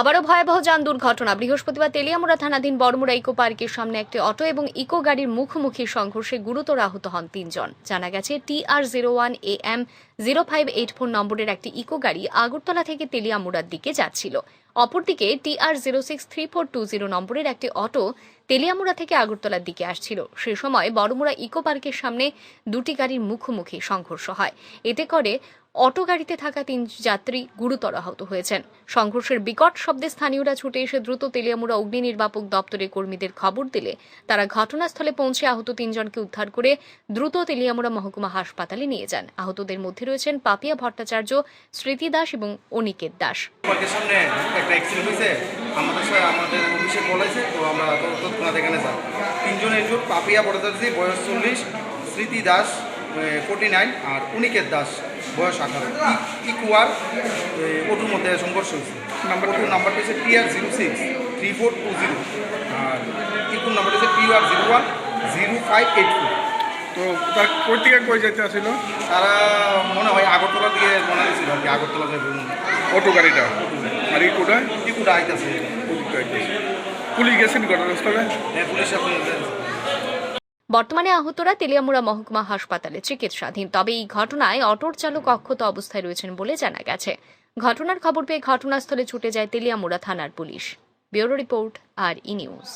আবারও ভয়াবহ যান দুর্ঘটনা। বৃহস্পতিবার তেলিয়ামুড়া থানাধীন বড়মুড়া ইকো পার্কের সামনে একটি অটো এবং ইকো গাড়ির মুখোমুখি সংঘর্ষে গুরুতর আহত হন তিনজন। জানা গেছে, T R zero one A M zero five eight four নম্বরের একটি ইকো গাড়ি আগরতলা থেকে তেলিয়ামুড়ার দিকে যাচ্ছিল। অপরদিকে TR zero six three four two zero নম্বরের একটি অটো তেলিয়ামুড়া থেকে আগরতলার দিকে আসছিল। সে সময় বড়মুড়া ইকো পার্কের সামনে দুটি গাড়ির মুখোমুখি সংঘর্ষ হয়। এতে করে অটো গাড়িতে থাকা তিন যাত্রী গুরুতর আহত হয়েছেন। সংঘর্ষের বিকট শব্দে স্থানীয়রা ছুটে এসে দ্রুত তেলিয়ামুড়া অগ্নি নির্বাপক দপ্তরের কর্মীদের খবর দিলে তারা ঘটনাস্থলে পৌঁছে আহত তিনজনকে উদ্ধার করে দ্রুত তেলিয়ামুড়া মহকুমা হাসপাতালে নিয়ে যান। আহতদের মধ্যে রয়েছেন পাপিয়া ভট্টাচার্য, স্মৃতি দাস এবং অনিকেত দাস। একটা অ্যাক্সিডেন্ট হয়েছে আমাদের সাথে আমাদের অফিসে বলেছে তো আমরা তৎক্ষণাৎ এখানে যাই তিনজনের জোট পাপিয়া ভট্টাচার্যী বয়স চল্লিশ স্মৃতি দাস ফোর্টি নাইন আর উনিকের দাস বয়স আঠারো। ইকুয়ার ওটুর মধ্যে সংঘর্ষ হয়েছে। নাম্বার টু নাম্বারটা হচ্ছে TR zero six three four two zero আর ইকুর নাম্বারটা হচ্ছে TR zero one zero five eight four তো তার কই থেকে কই যেতে আসছিল তারা মনে হয় আগরতলা দিকে মনে হয়েছিল আর কি আগরতলা যাবে অটো গাড়িটা। পুলিশ গেছেন ঘটনাস্থলে? হ্যাঁ পুলিশ বর্তমানে আহতরা তেলিয়ামুড়া মহকুমা হাসপাতালে চিকিৎসাধীন। তবে এই ঘটনায় অটোর চালক অক্ষত অবস্থায় রয়েছেন বলে জানা গেছে। ঘটনার খবর পেয়ে ঘটনাস্থলে ছুটে যায় তেলিয়ামুড়া থানার police. Bureau report R E news.